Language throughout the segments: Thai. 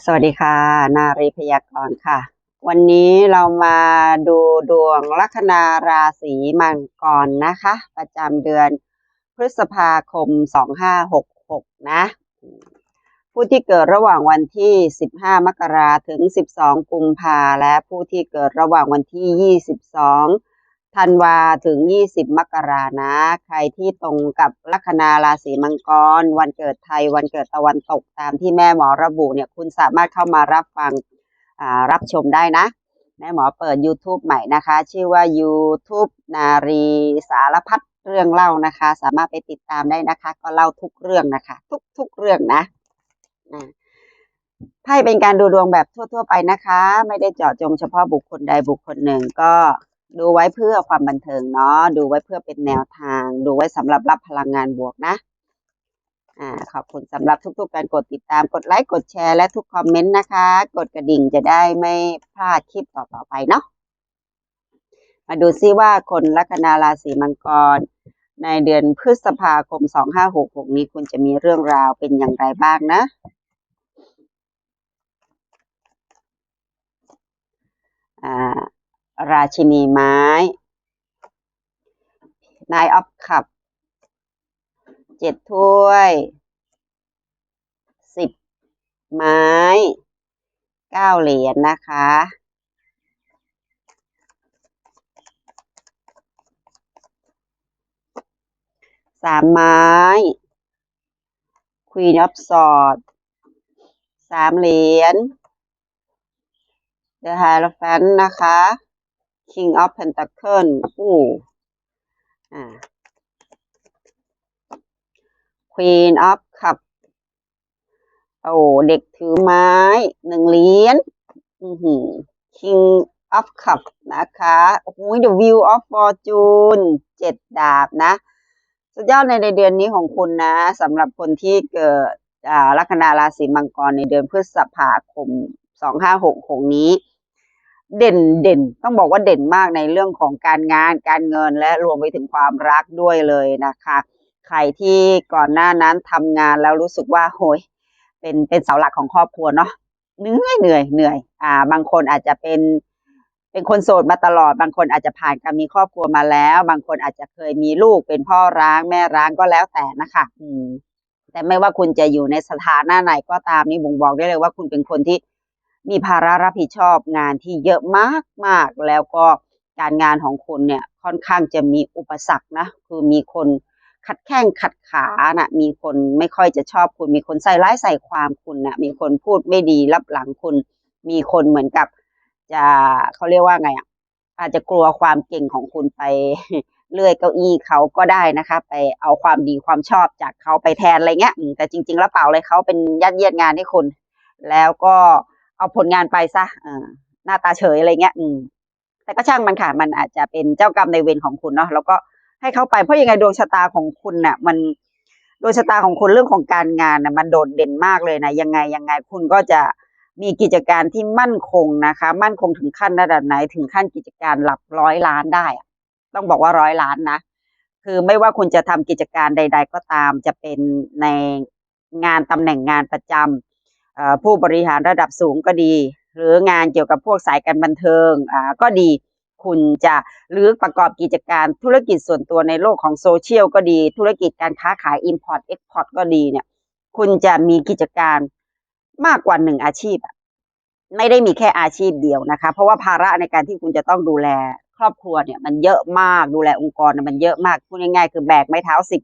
สวัสดีค่ะ นารีพยากรณ์ค่ะ วันนี้เรามาดูดวงลัคนาราศีมังกรนะคะ ประจำเดือนพฤษภาคม 2566 นะ ผู้ที่เกิดระหว่างวันที่ 15 มกราถึง 12 กุมภาและผู้ที่เกิดระหว่างวันที่ 22 ธันวาถึง 20 มกรานะ ใครที่ตรงกับลัคนาราศีมังกร วันเกิดไทย วันเกิดตะวันตกตามที่แม่หมอระบุเนี่ย คุณสามารถเข้ามารับฟังรับชมได้นะ แม่หมอเปิด YouTube ใหม่นะคะ ชื่อว่า YouTube นารีสารพัดเรื่องเล่านะคะ สามารถไปติดตามได้นะคะ ก็เล่าทุกเรื่องนะคะ ทุกทุกเรื่องนะไพ่เป็นการดูดวงแบบทั่ว ๆ ไปนะคะ ไม่ได้เจาะจงเฉพาะบุคคลใดบุคคลหนึ่งก็ ดูไว้เพื่อความบันเทิงเนาะดูไว้เพื่อเป็นแนวทาง ดูไว้สำหรับรับพลังงานบวกนะอ่าขอบคุณสำหรับทุกๆการกดติดตามกดไลค์กดแชร์และทุกคอมเมนต์นะคะ กดกระดิ่งจะได้ไม่พลาดคลิปต่อๆไปเนาะมาดูซิว่าคนลัคนาราศีมังกร ในเดือนพฤษภาคม 2566 นี้คุณจะมีเรื่องราวเป็นอย่างไรบ้างนะอ่า ราชินีไม้ นายออฟคับ เจ็ดถ้วย สิบไม้เก้าเหรียญนะคะ สามไม้ Queen of Swords สามเหรียญ The Hierophant นะคะ King of Pentacle อู้อ่ Queen of Cup โอ้เด็กถือไม้หนึ่งเหรียญอือหือ King of Cup นะคะโอ้โห The Wheel of Fortune เจ็ดดาบนะ สุดยอดในในเดือนนี้ของคุณนะสำหรับคนที่เกิดอ่าลัคนาราศีมังกรในเดือนพฤษภาคม 2566 นี้ เด่นเด่นต้องบอกว่าเด่นมากในเรื่องของการงานการเงินและรวมไปถึงความรักด้วยเลยนะคะใครที่ก่อนหน้านั้นทำงานแล้วรู้สึกว่าโหยเป็นเป็นเสาหลักของครอบครัวเนาะเหนื่อยเหนื่อยเหนื่อยอ่า บางคนอาจจะเป็นเป็นคนโสดมาตลอด บางคนอาจจะผ่านการมีครอบครัวมาแล้ว บางคนอาจจะเคยมีลูกเป็นพ่อร้างแม่ร้างก็แล้วแต่นะคะ อืม แต่ไม่ว่าคุณจะอยู่ในสถานะไหนก็ตามนี่บ่งบอกได้เลยว่าคุณเป็นคนที่ มีภาระรับผิดชอบงานที่เยอะมากมากๆแล้วก็การงานของคุณเนี่ยค่อนข้างจะมีอุปสรรคนะคือมีคนขัดแข้งขัดขานะมีคนไม่ค่อยจะชอบคุณ มีคนใส่ร้ายใส่ความคุณนะมีคนพูดไม่ดีรับหลังคุณ มีคนเหมือนกับ จะเขาเรียกว่าไงอะอาจจะกลัวความเก่งของคุณไปเลื่อยเก้าอี้เขาก็ได้นะคะ ไปเอาความดีความชอบจากเขาไปแทนอะไรเงี้ยแต่จริง ๆ แล้วเปล่าเลยเขาเป็นยัดเยียดงานให้คุณ แล้วก็ เอาผลงานไปซะหน้าตาเฉยอะไรเงี้ย อืม แต่ก็ช่างมันค่ะ มันอาจจะเป็นเจ้ากรรมในเวรของคุณเนาะแล้วก็ให้เขาไปเพราะยังไงดวงชะตาของคุณน่ะ มันดวงชะตาของคุณเรื่องของการงานน่ะมันโดดเด่นมากเลยนะยังไงยังไงคุณก็จะมีกิจการที่มั่นคงนะคะ มั่นคงถึงขั้นระดับไหนถึงขั้นกิจการหลักร้อยล้านได้ต้องบอกว่าร้อยล้านนะคือไม่ว่าคุณจะทำกิจการใด ๆ ก็ตาม จะเป็นในงานตำแหน่งงานประจำเอ่อ ผู้บริหารระดับสูงก็ดี หรืองานเกี่ยวกับพวกสายการบันเทิงก็ดี คุณจะหรือประกอบกิจการธุรกิจส่วนตัวในโลกของโซเชียลก็ดี ธุรกิจการค้าขาย Import Export ก็ดีเนี่ยคุณจะมีกิจการมากกว่าหนึ่งอาชีพไม่ได้มีแค่อาชีพเดียวนะคะ เพราะว่าภาระในการที่คุณจะต้องดูแลครอบครัวเนี่ยมันเยอะมากดูแลองค์กรมันเยอะมากพูดง่ายๆ คือแบกไม้เท้าสิบ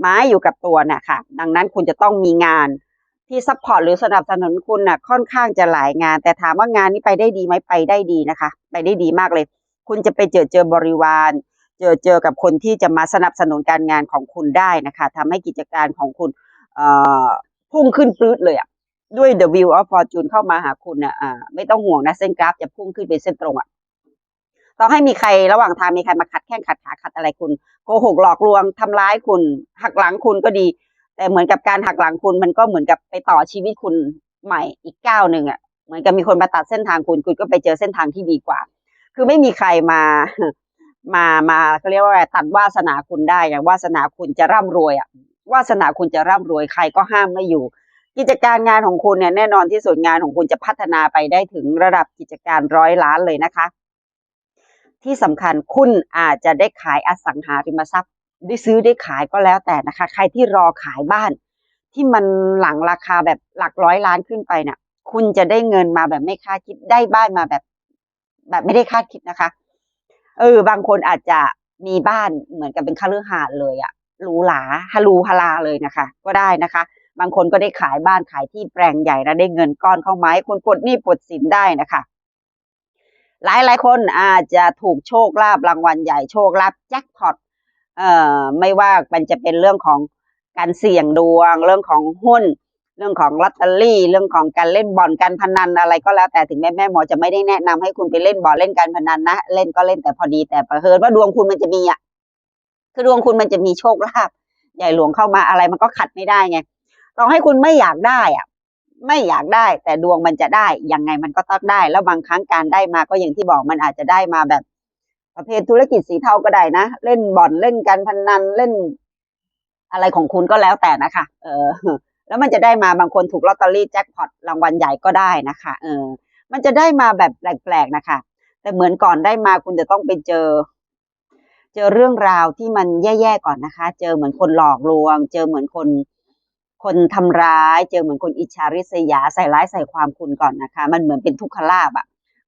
ไม้อยู่กับตัวน่ะค่ะดังนั้นคุณจะต้องมีงาน ที่ซัพพอร์ตหรือสนับสนุนคุณน่ะค่อนข้างจะหลายงาน แต่ถามว่างานนี้ไปได้ดีไหมไปได้ดีนะคะ ไปได้ดีมากเลย คุณจะไปเจอเจอบริวาร เจอเจอกับคนที่จะมาสนับสนุนการงานของคุณได้นะคะทำให้กิจการของคุณเอ่อพุ่งขึ้นปลื้ดเลยอะด้วย The Wheel of Fortune เข้ามาหาคุณนะอ่าไม่ต้องห่วงนะเส้นกราฟจะพุ่งขึ้นเป็นเส้นตรงอะต้องให้มีใครระหว่างทางมีใครมาขัดแข้งขัดขาขัดอะไรคุณโกหกหลอกลวงทำร้ายคุณหักหลังคุณก็ดี แต่เหมือนกับการหักหลังคุณมันก็เหมือนกับไปต่อชีวิตคุณใหม่อีกก้าวหนึ่งอะ เหมือนกับมีคนมาตัดเส้นทางคุณคุณก็ไปเจอเส้นทางที่ดีกว่า คือไม่มีใครมามามาเขาเรียกว่าตัดวาสนาคุณได้อย่างวาสนาคุณจะร่ำรวยอะวาสนาคุณจะร่ำรวยใครก็ห้ามไม่อยู่ กิจการงานของคุณเนี่ยแน่นอนที่สุดงานของคุณจะพัฒนาไปได้ถึงระดับกิจการร้อยล้านเลยนะคะ ที่สำคัญคุณอาจจะได้ขายอสังหาริมทรัพย์ ได้ซื้อได้ขายก็แล้วแต่นะคะ ใครที่รอขายบ้าน ที่มันหลังราคาแบบหลักร้อยล้านขึ้นไปเนี่ยคุณจะได้เงินมาแบบไม่คาดคิดได้บ้านมาแบบ แบบไม่ได้คาดคิดนะคะเออบางคนอาจจะมีบ้านเหมือนกับเป็นคฤหาสน์เลยอะหรูหราฮารูฮาราเลยนะคะ ก็ได้นะคะ บางคนก็ได้ขายบ้านขายที่แปลงใหญ่แล้วได้เงินก้อนเข้ามาให้คนปลดหนี้ปลดสินได้นะคะ หลายหลายคนอาจจะถูกโชคลาภรางวัลใหญ่โชคลาภแจ็คพอต เอ่อไม่ว่ามันจะเป็นเรื่องของการเสี่ยงดวง เรื่องของหุ้น เรื่องของลอตเตอรี่ เรื่องของการเล่นบอลการพนันอะไรก็แล้วแต่ถึงแม่แม่หมอจะไม่ได้แนะนำให้คุณไปเล่นบอลเล่นการพนันนะเล่นก็เล่นแต่พอดีแต่ประเฮินว่าดวงคุณมันจะมีอะคือดวงคุณมันจะมีโชคลาภใหญ่หลวงเข้ามาอะไรมันก็ขัดไม่ได้ไงต่อให้คุณไม่อยากได้อะ ไม่อยากได้ แต่ดวงมันจะได้ยังไงมันก็ต้องได้ แล้วบางครั้งการได้มาก็อย่างที่บอกมันอาจจะได้มาแบบ ประเภทธุรกิจสีเทาก็ได้นะ เล่นบ่อนเล่นการพนันเล่น อะไรของคุณก็แล้วแต่นะคะ เออ แล้วมันจะได้มาบางคนถูกลอตเตอรี่แจ็คพอตรางวัลใหญ่ก็ได้นะคะ เออ มันจะได้มาแบบแปลกๆนะคะ แต่เหมือนก่อนได้มาคุณจะต้องไปเจอ เจอเรื่องราวที่มันแย่ๆก่อนนะคะ เจอเหมือนคนหลอกลวง เจอเหมือนคนคนทำร้าย เจอเหมือนคนอิจฉาริษยาใส่ร้ายใส่ความคุณก่อนนะคะ มันเหมือนเป็นทุกขลาบอะ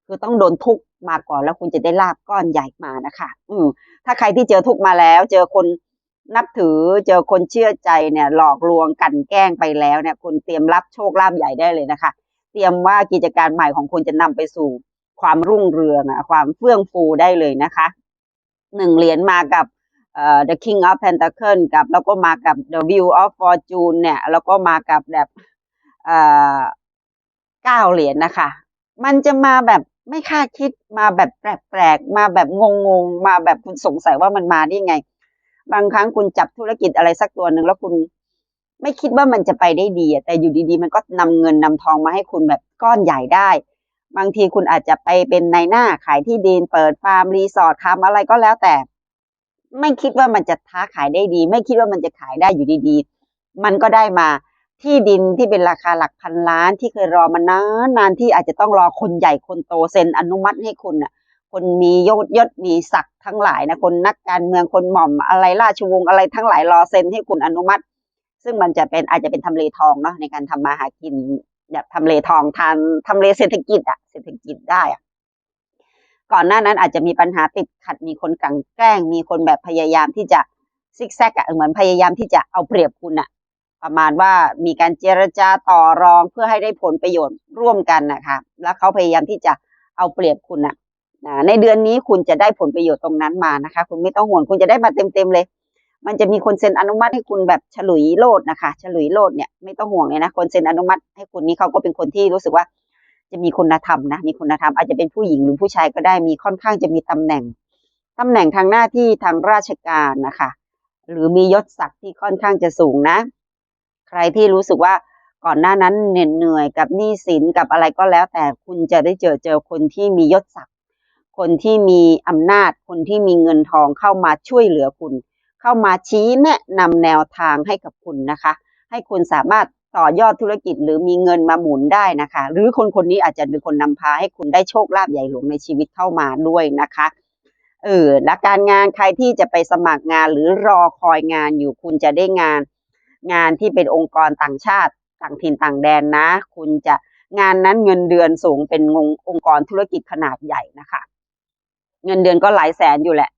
คือต้องโดนทุกมาก่อนแล้วคุณจะได้ลาบก้อนใหญ่มานะคะ อืม ถ้าใครที่เจอทุกมาแล้ว เจอคนนับถือ เจอคนเชื่อใจเนี่ย หลอกลวงกันแกล้งไปแล้วเนี่ย คุณเตรียมรับโชคลาภใหญ่ได้เลยนะคะ เตรียมว่ากิจการใหม่ของคุณจะนำไปสู่ ความรุ่งเรืองอะความเฟื่องฟูได้เลยนะคะหนึ่งเหรียญมากับเอ่อ The King of Pentacle กับแล้วก็มากับ The Wheel of Fortune เนี่ย แล้วก็มากับแบบเอ่อเก้าเหรียญนะคะ มันจะมาแบบ ไม่คาดคิดมาแบบแปลกๆมาแบบงงๆมาแบบคุณสงสัยว่ามันมาได้ไง บางครั้งคุณจับธุรกิจอะไรสักตัวหนึ่งแล้วคุณไม่คิดว่ามันจะไปได้ดีแต่อยู่ดีๆ มันก็นำเงินนำทองมาให้คุณแบบก้อนใหญ่ได้ บางทีคุณอาจจะไปเป็นนายหน้าขายที่ดินเปิดฟาร์มรีสอร์ททำอะไรก็แล้วแต่ ไม่คิดว่ามันจะท้าขายได้ดี ไม่คิดว่ามันจะขายได้อยู่ดีๆ มันก็ได้มา ที่ดินที่เป็นราคาหลักพันล้านที่เคยรอมานานนานที่อาจจะต้องรอคนใหญ่คนโตเซ็นอนุมัติให้คุณน่ะ คนมียศยศมีศักดิ์ทั้งหลายนะคนนักการเมืองคนหม่อมอะไรราชวงศ์อะไรทั้งหลายรอเซ็นให้คุณอนุมัติ ซึ่งมันจะเป็นอาจจะเป็นทำเลทองเนาะในการทำมาหากินแบบทำเลทองทานทำเลเศรษฐกิจอะเศรษฐกิจได้อะก่อนหน้านั้นอาจจะมีปัญหาติดขัดมีคนกลันแกล้ง มีคนแบบพยายามที่จะซิกแซกอะเหมือนพยายามที่จะเอาเปรียบคุณอะ ประมาณว่ามีการเจรจาต่อรองเพื่อให้ได้ผลประโยชน์ร่วมกันนะคะแล้วเขาพยายามที่จะเอาเปรียบคุณอะนะในเดือนนี้คุณจะได้ผลประโยชน์ตรงนั้นมานะคะ คุณไม่ต้องห่วงคุณจะได้มาเต็มๆเลย มันจะมีคนเซ็นอนุมัติให้คุณแบบฉลุยโลดนะคะ ฉลุยโลดเนี่ยไม่ต้องห่วงเลยนะคนเซ็นอนุมัติให้คุณนี่เขาก็เป็นคนที่รู้สึกว่า จะมีคุณธรรมนะมีคุณธรรมอาจจะเป็นผู้หญิงหรือผู้ชายก็ได้มีค่อนข้างจะมีตำแหน่งตำแหน่งทางหน้าที่ทางราชการนะคะ หรือมียศศักดิ์ที่ค่อนข้างจะสูงนะ ใครที่รู้สึกว่าก่อนหน้านั้นเหน็ดเหนื่อยกับหนี้สินกับอะไรก็แล้ว แต่คุณจะได้เจอเจอคนที่มียศศักดิ์คนที่มีอำนาจ คนที่มีเงินทองเข้ามาช่วยเหลือคุณ เข้ามาชี้แนะนำแนวทางให้กับคุณนะคะ ให้คุณสามารถต่อยอดธุรกิจหรือมีเงินมาหมุนได้นะคะ หรือคนคนนี้อาจจะเป็นคนนำพาให้คุณได้โชคลาภใหญ่หลวงในชีวิตเข้ามาด้วยนะคะเออและการงานใครที่จะไปสมัครงานหรือรอคอยงานอยู่คุณจะได้งาน งานที่เป็นองค์กรต่างชาติต่างถิ่นต่างแดนนะ คุณจะงานนั้นเงินเดือนสูงเป็นงองค์กรธุรกิจขนาดใหญ่นะคะ เงินเดือนก็หลายแสนอยู่แหละ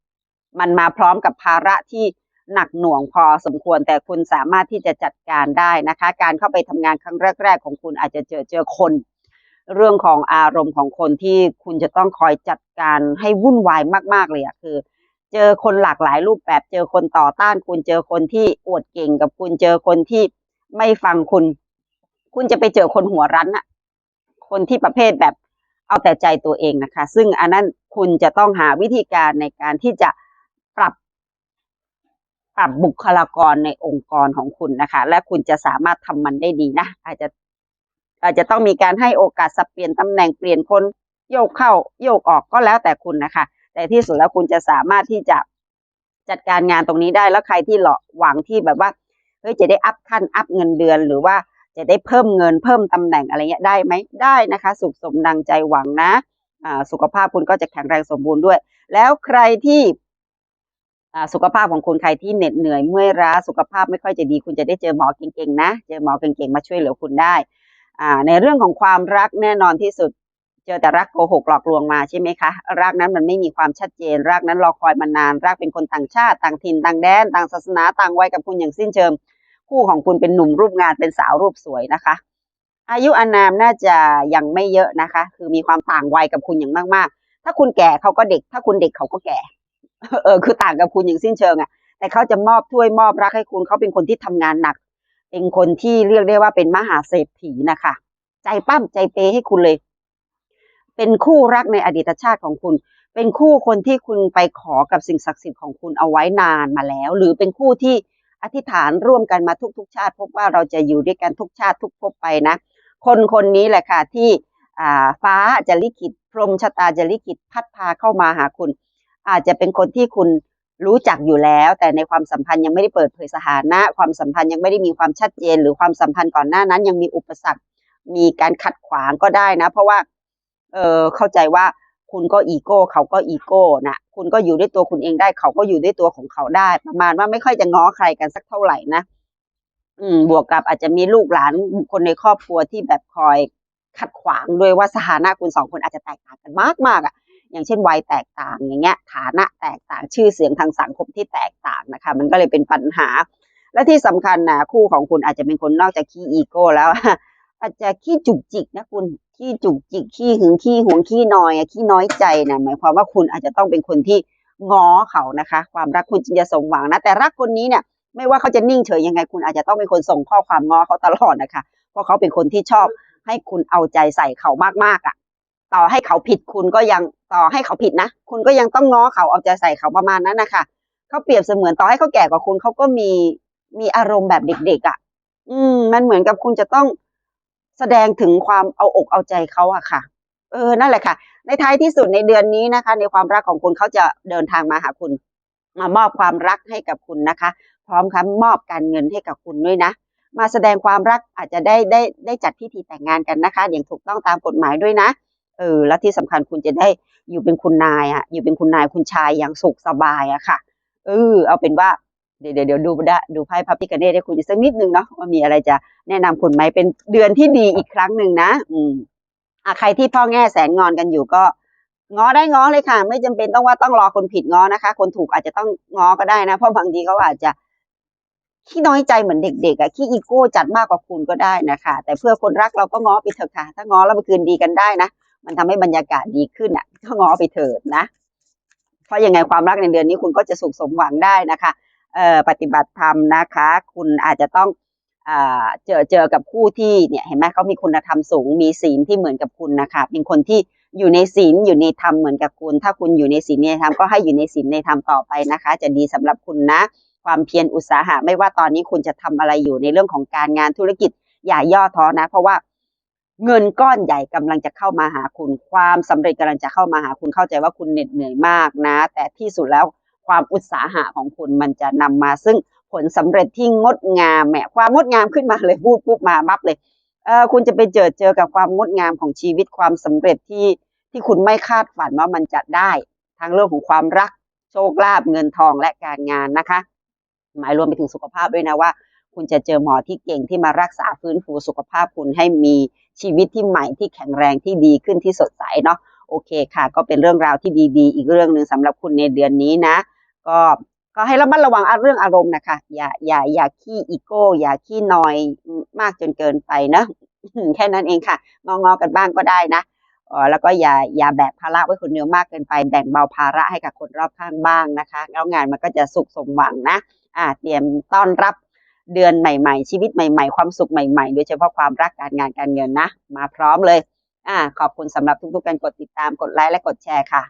มันมาพร้อมกับภาระที่หนักหน่วงพอสมควรแต่คุณสามารถที่จะจัดการได้นะคะ การเข้าไปทำงานครั้งแรก ๆ ของคุณอาจจะเจอเจอคน เรื่องของอารมณ์ของคนที่คุณจะต้องคอยจัดการให้วุ่นวายมาก ๆเลยอะคือ เจอคนหลากหลายรูปแบบเจอคนต่อต้านคุณเจอคนที่อวดเก่งกับคุณเจอคนที่ไม่ฟังคุณ คุณจะไปเจอคนหัวรั้นอะคนที่ประเภทแบบเอาแต่ใจตัวเองนะคะ ซึ่งอันนั้นคุณจะต้องหาวิธีการในการที่จะปรับ ปรับบุคลากรในองค์กรของคุณนะคะ และคุณจะสามารถทำมันได้ดีนะ อาจจะ อาจจะต้องมีการให้โอกาสสับเปลี่ยนตำแหน่งเปลี่ยนคนโยกเข้าโยกออกก็แล้วแต่คุณนะคะ แต่ที่สุดแล้วคุณจะสามารถที่จะจัดการงานตรงนี้ได้แล้วใครที่หลอหวังที่แบบว่าเฮ้ยจะได้อัพขั้นอัพเงินเดือนหรือว่าจะได้เพิ่มเงินเพิ่มตำแหน่งอะไรเงี้ยได้ไหมได้นะคะ สุขสมดังใจหวังนะสุขภาพคุณก็จะแข็งแรงสมบูรณ์ด้วย แล้วใครที่สุขภาพของคุณใครที่เหน็ดเหนื่อยเมื่อยล้าสุขภาพไม่ค่อยจะดี คุณจะได้เจอหมอเก่งๆนะ เจอหมอเก่งๆมาช่วยเหลือคุณได้ในเรื่องของความรักแน่นอนที่สุด เจอแต่รักโกหกหลอกลวงมาใช่ไหมคะรักนั้นมันไม่มีความชัดเจนรักนั้นรอคอยมานานรักเป็นคนต่างชาติ ต่างถิ่นต่างแดน ต่างศาสนาต่างวัยกับคุณอย่างสิ้นเชิงคู่ของคุณเป็นหนุ่มรูปงานเป็นสาวรูปสวยนะคะ อายุอานามน่าจะยังไม่เยอะนะคะ คือมีความต่างวัยกับคุณอย่างมากๆ ถ้าคุณแก่เขาก็เด็ก ถ้าคุณเด็กเขาก็แก่ เออ คือต่างกับคุณอย่างสิ้นเชิงอะ่ะ แต่เขาจะมอบถ้วยมอบรักให้คุณเขาเป็นคนที่ทำงานหนัก เป็นคนที่เรียกได้ว่าเป็นมหาเศรษฐีนะคะ ใจปั้มใจเปย์ให้คุณเลย เป็นคู่รักในอดีตชาติของคุณ เป็นคู่คนที่คุณไปขอกับสิ่งศักดิ์สิทธิ์ของคุณเอาไว้นานมาแล้ว หรือเป็นคู่ที่อธิษฐานร่วมกันมาทุกๆ ชาติ พบว่าเราจะอยู่ด้วยกันทุกชาติทุกภพไปนะ คนคนนี้แหละค่ะที่ฟ้าจะลิขิตพรมชะตาจะลิขิตพัดพาเข้ามาหาคุณ อาจจะเป็นคนที่คุณรู้จักอยู่แล้ว แต่ในความสัมพันธ์ยังไม่ได้เปิดเผยสถานะ ความสัมพันธ์ยังไม่ได้มีความชัดเจน หรือความสัมพันธ์ก่อนหน้านั้นยังมีอุปสรรค มีการขัดขวางก็ได้นะ เพราะว่า เออเข้าใจว่าคุณก็อีโก้เขาก็อีโก้นะคุณก็อยู่ด้วยตัวคุณเองได้ เขาก็อยู่ด้วยตัวของเขาได้ ประมาณว่าไม่ค่อยจะง้อใครกันสักเท่าไหร่นะอืมบวกกับอาจจะมีลูกหลานคคลในครอบครัวที่แบบคอยขัดขวางด้วยว่าสถานะคุณสองคนอาจจะแตกต่างกันมากมากๆอะ อย่างเช่นวัยแตกต่างอย่างเงี้ย ฐานะแตกต่างชื่อเสียงทางสังคมที่แตกต่างนะคะ มันก็เลยเป็นปัญหา และที่สำคัญนะคู่ของคุณอาจจะเป็นคนนอกจากขี้อีโก้แล้ว อาจจะขี้จุกจิกนะคุณ ขี้จุกจิกขี้หึงขี้หวงขี้นอยขี้น้อยใจนะหมายความว่าคุณอาจจะต้องเป็นคนที่ง้อเขานะคะ ความรักคุณจึงจะสมหวังนะแต่รักคนนี้เนี่ยไม่ว่าเขาจะนิ่งเฉยยังไงคุณอาจจะต้องเป็นคนส่งข้อความง้อเขาตลอดนะคะ เพราะเขาเป็นคนที่ชอบให้คุณเอาใจใส่เขามากๆอะ ต่อให้เขาผิดคุณก็ยังต่อให้เขาผิดนะ คุณก็ยังต้องง้อเขาเอาใจใส่เขาประมาณนั้นนะคะเขาเปรียบเสมือนต่อให้เขาแก่กว่าคุณเขาก็มีมีอารมณ์แบบเด็กๆอะ อืม มันเหมือนกับคุณจะต้อง แสดงถึงความเอาอกเอาใจเขาอะค่ะ เออนั่นแหละค่ะ ในท้ายที่สุดในเดือนนี้นะคะ ในความรักของคุณเขาจะเดินทางมาหาคุณ มามอบความรักให้กับคุณนะคะ พร้อมครับมอบการเงินให้กับคุณด้วยนะมาแสดงความรักอาจจะได้ได้ได้จัดพิธีแต่งงานกันนะคะ อย่างถูกต้องตามกฎหมายด้วยนะเออและที่สำคัญคุณจะได้อยู่เป็นคุณนายอะอยู่เป็นคุณนายคุณชายอย่างสุขสบายอะค่ะเออเอาเป็นว่า เดี๋ยวเดี๋ยวดูดูไพ่พระพิกเนตให้คุณอีกสักนิดนึงเนาะว่ามีอะไรจะแนะนำคุณไหมเป็นเดือนที่ดีอีกครั้งหนึ่งนะ อืมอะใครที่พ่อแง่แสนงอนกันอยู่ก็ง้อได้ง้อเลยค่ะ ไม่จำเป็นต้องว่าต้องรอคนผิดง้อนะคะ คนถูกอาจจะต้องง้อก็ได้นะ เพราะบางทีเขาอาจจะขี้น้อยใจเหมือนเด็กๆอะขี้อีโก้จัดมากกว่าคุณก็ได้นะคะ แต่เพื่อคนรักเราก็ง้อไปเถอะค่ะ ถ้าง้อแล้วมาคืนดีกันได้นะ มันทำให้บรรยากาศดีขึ้นอะก็ง้อไปเถิดนะ เพราะยังไงความรักในเดือนนี้คุณก็จะสุขสมหวังได้นะคะ ปฏิบัติธรรมนะคะ คุณอาจจะต้องเจอเจอกับคู่ที่เนี่ยเห็นไหมเขามีคุณธรรมสูง มีศีลที่เหมือนกับคุณนะคะเป็นคนที่อยู่ในศีลอยู่ในธรรมเหมือนกับคุณ ถ้าคุณอยู่ในศีลในธรรมก็ให้อยู่ในศีลในธรรมต่อไปนะคะ จะดีสำหรับคุณนะ ความเพียรอุตสาหะไม่ว่าตอนนี้คุณจะทำอะไรอยู่ในเรื่องของการงานธุรกิจอย่าย่อท้อนะ เพราะว่าเงินก้อนใหญ่กำลังจะเข้ามาหาคุณความสำเร็จกำลังจะเข้ามาหาคุณเข้าใจว่าคุณเหน็ดเหนื่อยมากนะ แต่ที่สุดแล้ว ความอุตสาหะของคุณมันจะนำมาซึ่งผลสำเร็จที่งดงามแหมความงดงามขึ้นมาเลยพูดปุ๊บมามับเลยเออคุณจะไปเจอเจอกับความงดงามของชีวิตความสำเร็จที่ที่คุณไม่คาดฝันว่ามันจะได้ทั้งเรื่องของความรักโชคลาภเงินทองและการงานนะคะ หมายรวมไปถึงสุขภาพด้วยนะว่า คุณจะเจอหมอที่เก่งที่มารักษาฟื้นฟูสุขภาพคุณให้มีชีวิตที่ใหม่ที่แข็งแรงที่ดีขึ้นที่สดใสเนาะโอเคค่ะ ก็เป็นเรื่องราวที่ดีๆ อีกเรื่องหนึ่งสำหรับคุณในเดือนนี้นะ ก็ก็ให้ระมัดระวังเรื่องอารมณ์นะคะ อย่าอย่าอย่าขี้อีโก้ อย่าขี้นอยมากจนเกินไปนะแค่นั้นเองค่ะ งองอๆกันบ้างก็ได้นะออแล้วก็อย่าอย่าแบกภาระไว้คนเดียวมากเกินไป แบ่งเบาภาระให้กับคนรอบข้างบ้างนะคะแล้วงานมันก็จะสุขสมหวังนะอ่าเตรียมต้อนรับเดือนใหม่ ๆ ชีวิตใหม่ ๆ ความสุขใหม่ ๆ โดยเฉพาะความรักการงานการเงินนะ มาพร้อมเลยอ่าขอบคุณสำหรับทุกๆการกดติดตามกดไลค์และกดแชร์ค่ะ